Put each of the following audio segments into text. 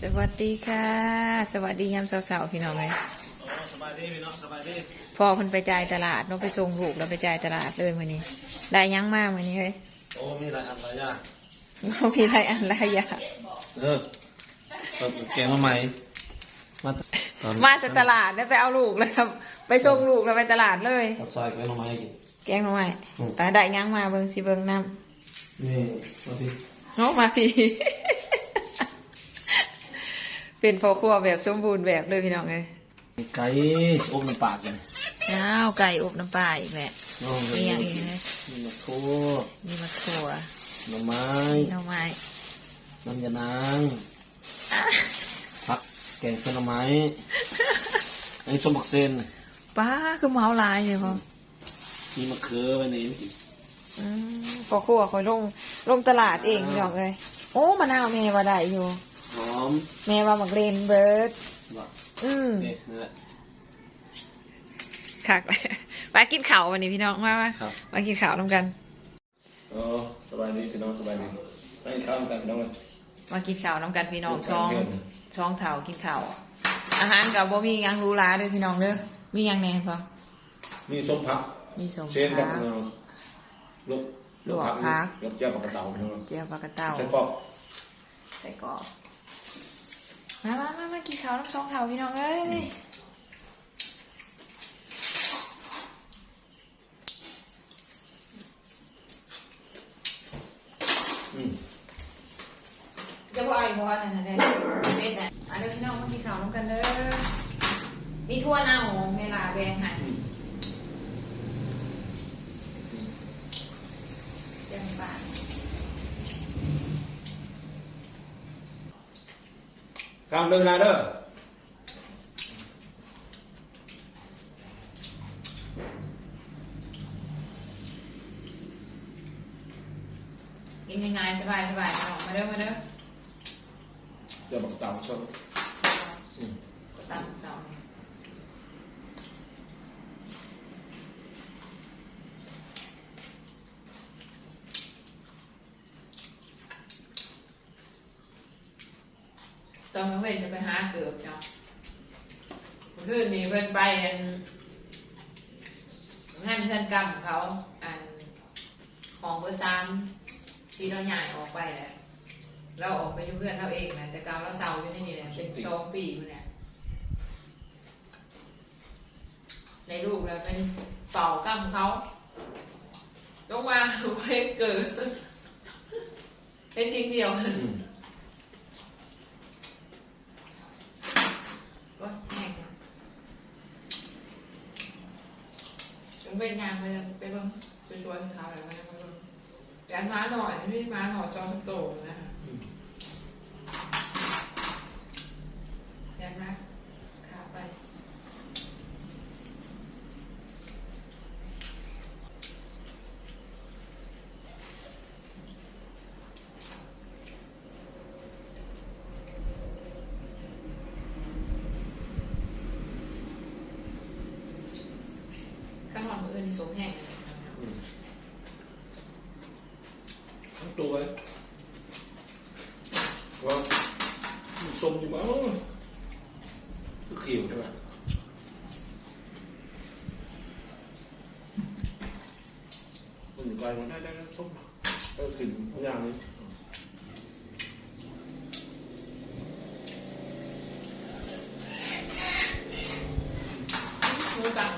สวัสดีค่ะ สวัสดียามเสาร์ๆพี่น้องเลยโอ้สบายดีพี่น้องสบายดีพ่อเพิ่นไปจ่ายตลาดเน้องไปส่งลูกแล้วไปจ่ายตลาดเลยมื้อนี้ ได้หยังมากมื้อนี้เฮ้ยโอ้มีหลายอันหลายอย่างบ่มีหลายอันหลายอย่างเออเอาแกงมาใหม่มาตอนมาแต่ตลาดแล้วไปเอาลูกแล้วครับ ไปส่งลูกแล้วไปตลาดเลยกับซอยแกงมาใหม่กินแกงหน่อไม้อืมแต่ได้หยังมาเบิ่งสิเบิ่งนํนี่มาพี่เนาะมาพี่ เป็นพ่อครัวแบบสมบูรณ์แบบเลยพี่น้องเอ้ยไก่อบในปากกันอ้าวไก่อบน้ำปลาอีกแหละน้องมีอย่างอีกนะมีมะโขมีมะขัวหน่อไม้มีหน่อไม้น้ำยานางอะผักแกงเส้นหน่อไม้อันนี้ส้มบักเซนป้าคือเมาหลายเลยพ่อมีมะเขือไว้ในนี้อืมพอครัวคอยลงลงตลาดเองดอกเลย โอ้มะนาวแม่ว่าได้อยู่ หอมแม่ว่ามักเรนเบิร์ดว่ะอืมนี่นั่นแหละคัก ไปกินข้าววันนี้พี่น้องมามาครับมากินข้าวน้ำกัน โอ้สบายดีพี่น้องสบายดีไปข้าวกันพี่น้องเลยมากินข้าวน้ำกันพี่น้องกินซข้าวองเย็นซองเถากินข้าวอาหารกับบ่มีหยังหรู้ลาเด้วยพี่น้องเด้อมีหยังแหน่พอมีส้มผักมีสมเชนกับผักเราลูกลวกผักลูกเจ้าปากกระเต่าพี่น้องเจียวปลากระเต้าใช่ปอกใส่กรอก มามามามากินข้าวน้ำซองเถาพี่น้องเอ้ยอืมจะบ่ไอ้บ่ว่านั่นน่ะเด้เม็ดน่ะอะเด้อพี่น้องมากินข้าวน้ำกันเด้อนี่ทั่วหน้าหมูเวลาแบงให้จังปา ข้ามเดินเวลาเด้อกินง่ายๆสบายสบายๆพี่น้องมาเด้อมาเด้อเจ้าปากกระเต่าชอบอืมตามสอง ตอนกลางเว้นจะไปหาเกือบเนาะคือคืนนี้เพิ่นไปอันงานเพื่อนกรรมเขาอันของเบอร์สามที่เราใหญ่ออกไปแหละเราออกไปอยู่เพื่อนเราเองนะแต่กาวเราเศร้าอยู่ในนี่แหละเป็นสองปีอยู่เนี่ยในลูกเราเป็นเป่ากรรมเขาลงมาเว้เกิดเป็นจริงเดียว อืม ก็แห้งนะ เป็นงานไปเลยไปเบิ่งชวนๆเขาอะไรไปเบิ่งแต่ม้าหน่อยไม่ม้าหน่อยซอสโตนะคะ อืม ยันมาขาไปข้างหลังมืออื่นนี่ สมแห้งเลยนะคะอืมทั้งตัวเลยว่ามันส้มอยู่มั้งคือเขียวใช่ไหมมันอยู่ไกลมันได้ได้ได้ส้มก็กลิ่นทุกอย่างนี้มือจับ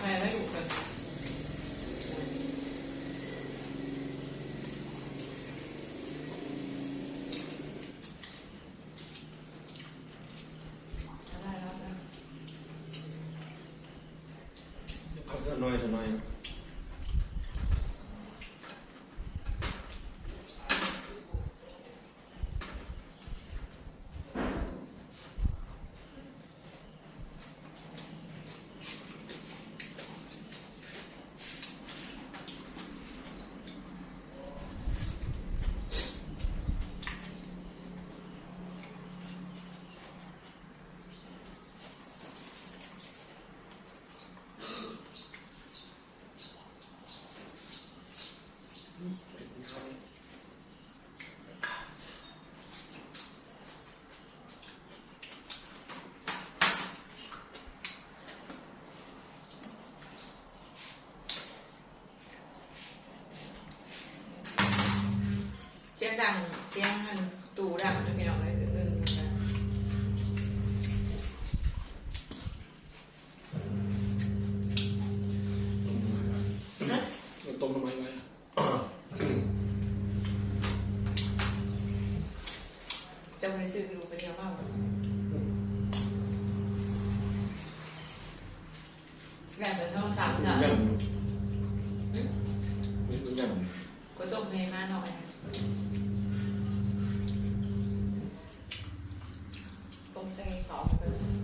ดังเสียงมันตู่ดังนะพี่น้องเลยอื่นๆนะมันต้มทำไมไหมจะไปซื้อดู Thank you.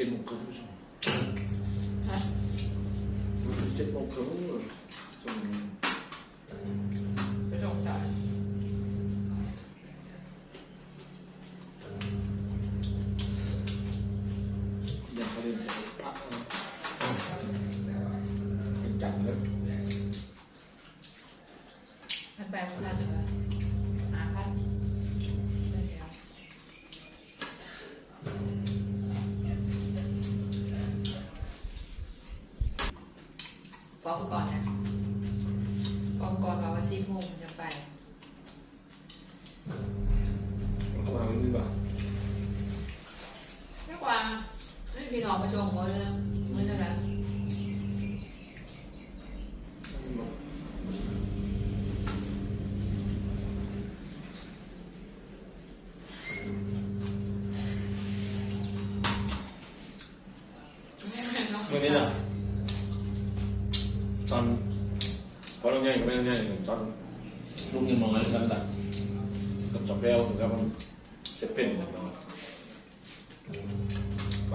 มีเจ็ดโมงครึ่งผู้ชม ฟ้องก่อนนะฟ้องก่อนว่าว่าสี่โมงจะไปเขามาเรื่องแบบไม่กว่าไม่พี่น้องมาชมเขาเลยมือเท่านั้นเนาะเมื่อนี้น่ะต อนพอเราง่ายไม่ง่ายตอนลูกยังน้อยกันแหละกับสอบแววถึงกับมันเสร็จเป็นหมดแล้วไป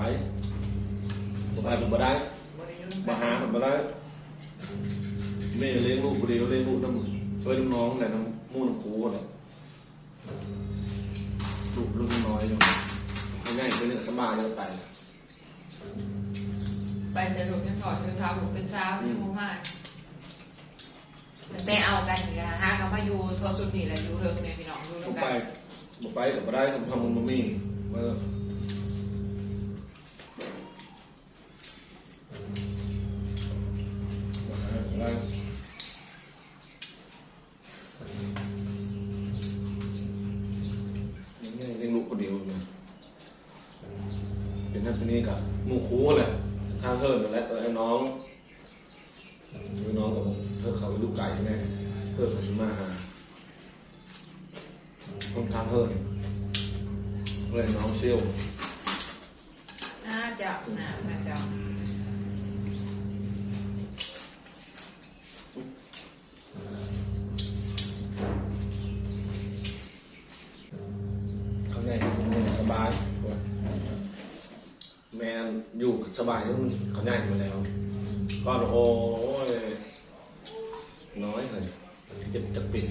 ผมไปผมมาได้บริยุทธ์มาหาผมมาได้แม่เลี้ยงลูกคนเดียวเลี้ยงลูกน้ำช่วยน้องแต่น้ำมู่น้ำครูเนี่ยลูกลูกน้อยอยู่ง่ายๆเป็นเรื่องสบายเลยไป ไปแต่หลุดยังก่อนคือเช้าหลุดเป็นเช้าที่มุ่งมากแต่เอากันอย่างเงี้ยฮะก็มาอยู่ทรสุดนี่แหละอยู่เฮิงเนี่ยพี่น้องอยู่ผด้วยมกัไปนผมไปกับมาได้ผมทำมันมามีมาได้ง่ายๆเลี้ยงลูกคนเดียวเนี่ยเป็นนั่นเป็นนี่กับหมู่คูแหละ ข้างเทินนั่นแหละไอ้น้องคือน้องกับเธอเขาลูกไก่แน่เพื่อเขาจะมาหาคนข้างเทินเลยน้องเซียวน่าจะนะน่าจะ สบายแล้วเขาง่ายมาแล้วก็โอ้ยน้อยเลยเจ็บจะปิด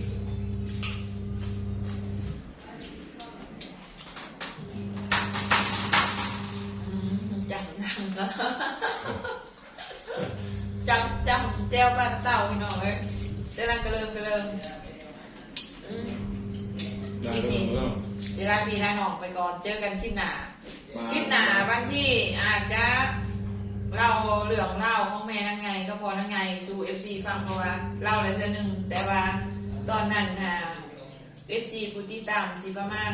อืมจังจังก็จังจังเจ้าปลาเต่าพี่น้องเอ้ยเจ้านั่นกระเริมกระเริมอืมได้แล้วเนาะสิลาพี่ลาน้องไปก่อนเจอกันที่หน้ามา คลิปหนาบางที่อาจจะเราเรื่องเล่าของแม่ทังไง ก็พอทังไงสู่เอฟซีฟังเพราะว่าเล่าเลยเท่านึงแต่ว่าตอนนั้นนะเอฟซีผู้ติดตามสิประมาณ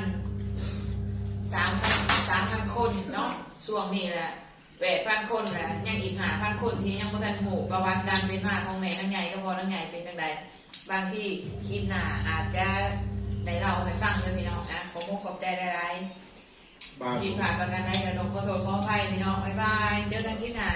สามพันสามพันคนเนาะช่วงนี้แหละแปดพันคนแหละยังอีกหาพันคนที่ยังไม่ทันหูประวัติการเป็นมาของแม่ทังไงก็พอทังไงเป็นจังใดบางที่คลิปหนาอาจจะได้เล่าให้ฟังเลยพี่น้องอะขอมุกขอบใจหลาย บ้าน ผิดพลาดประการใดก็ต้องขอโทษขออภัยพี่น้องบ๊ายบาย เจอกันที่หน้า